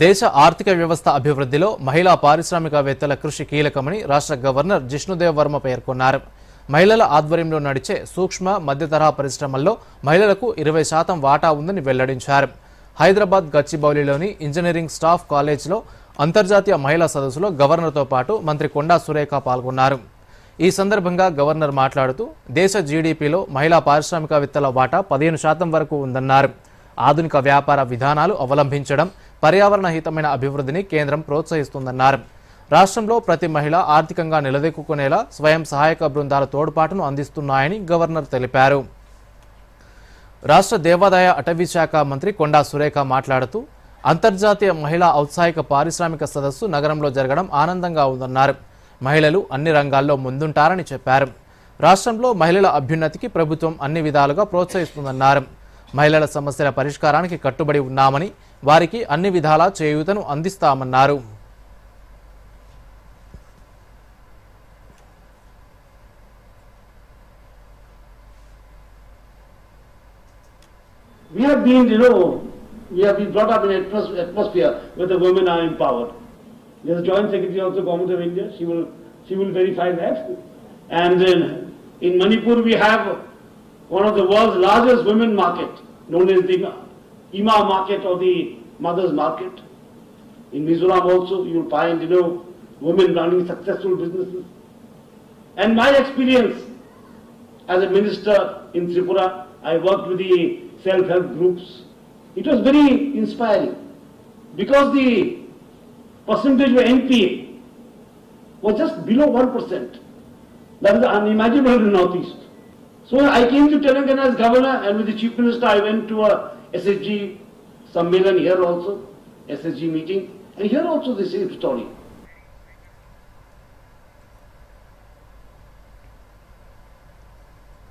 దేశ ఆర్థిక వ్యవస్థ అభివృద్ధిలో మహిళా పారిశ్రామికవేత్తల కృషి కీలకమని రాష్ట్ర గవర్నర్ జిష్ణుదేవ్ వర్మ పేర్కొన్నారు. మహిళల ఆధ్వర్యంలో నడిచే సూక్ష్మ మధ్యతరహా పరిశ్రమల్లో మహిళలకు ఇరవై శాతం వాటా ఉందని వెల్లడించారు. హైదరాబాద్ గచ్చిబౌలిలోని ఇంజనీరింగ్ స్టాఫ్ కాలేజ్లో అంతర్జాతీయ మహిళా సదస్సులో గవర్నర్తో పాటు మంత్రి కొండా సురేఖ పాల్గొన్నారు. ఈ సందర్భంగా గవర్నర్ మాట్లాడుతూ దేశ జీడీపీలో మహిళా పారిశ్రామికవేత్తల వాటా పదిహేను శాతం వరకు ఉందన్నారు. ఆధునిక వ్యాపార విధానాలు అవలంబించడం పర్యావరణ హితమైన అభివృద్ధిని కేంద్రం ప్రోత్సహిస్తుందన్నారు. రాష్ట్రంలో ప్రతి మహిళ ఆర్థికంగా నిలదొక్కునేలా స్వయం సహాయక బృందాల తోడ్పాటును అందిస్తున్నాయని గవర్నర్ తెలిపారు. రాష్ట్ర దేవాదాయ అటవీ శాఖ మంత్రి కొండా సురేఖ మాట్లాడుతూ అంతర్జాతీయ మహిళా ఔత్సాహిక పారిశ్రామిక సదస్సు నగరంలో జరగడం ఆనందంగా ఉందన్నారు. మహిళలు అన్ని రంగాల్లో ముందుంటారని చెప్పారు. రాష్ట్రంలో మహిళల అభ్యున్నతికి ప్రభుత్వం అన్ని విధాలుగా ప్రోత్సహిస్తుందన్నారు. మహిళల సమస్యల పరిష్కారానికి కట్టుబడి ఉన్నామని వారికి అన్ని విధాలా చేయూతను అందిస్తామన్నారు. She will verify that. And then in one of the world's largest women market, known as the Ima market or the mother's market. In Mizoram also, you'll find, you know, women running successful businesses. And my experience as a minister in Tripura, I worked with the self-help groups. It was very inspiring because the percentage of NPA was just below 1%. That is unimaginable in the Northeast. So I came to Telangana as governor and with the chief minister I went to a SSG Sammelan here also, SSG meeting, and here also the same story.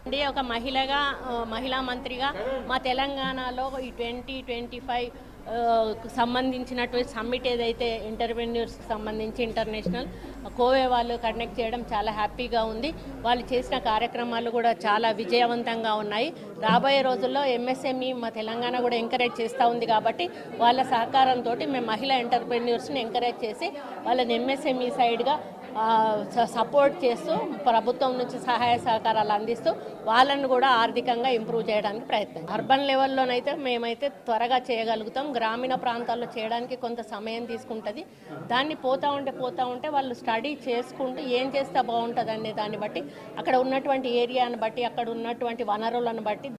అండి ఒక మహిళగా ఆ, మహిళా మంత్రిగా మా తెలంగాణలో ఈ twenty twenty five సంబంధించినటువంటి సమ్మిట్ ఏదైతే ఇంటర్వెన్యూర్స్కి సంబంధించి ఇంటర్నేషనల్ కోవే వాళ్ళు కండక్ట్ చేయడం చాలా హ్యాపీగా ఉంది. వాళ్ళు చేసిన కార్యక్రమాలు కూడా చాలా విజయవంతంగా ఉన్నాయి. రాబోయే రోజుల్లో ఎంఎస్ఎంఈ మా తెలంగాణ కూడా ఎంకరేజ్ చేస్తూ ఉంది కాబట్టి వాళ్ళ సహకారంతో మేము మహిళా ఎంటర్ప్రెన్యూర్స్ని ఎంకరేజ్ చేసి వాళ్ళని ఎంఎస్ఎంఈ సైడ్గా సపోర్ట్ చేస్తూ ప్రభుత్వం నుంచి సహాయ సహకారాలు అందిస్తూ వాళ్ళని కూడా ఆర్థికంగా ఇంప్రూవ్ చేయడానికి ప్రయత్నం అర్బన్ లెవెల్లోనైతే మేమైతే త్వరగా చేయగలుగుతాం. గ్రామీణ ప్రాంతాల్లో చేయడానికి కొంత సమయం తీసుకుంటుంది. దాన్ని పోతా ఉంటే పోతా ఉంటే వాళ్ళు స్టడీ చేసుకుంటూ ఏం చేస్తే బాగుంటుంది అనే దాన్ని బట్టి అక్కడ ఉన్నటువంటి ఏరియాను బట్టి అక్కడ ఉన్నటువంటి వనరులను బట్టి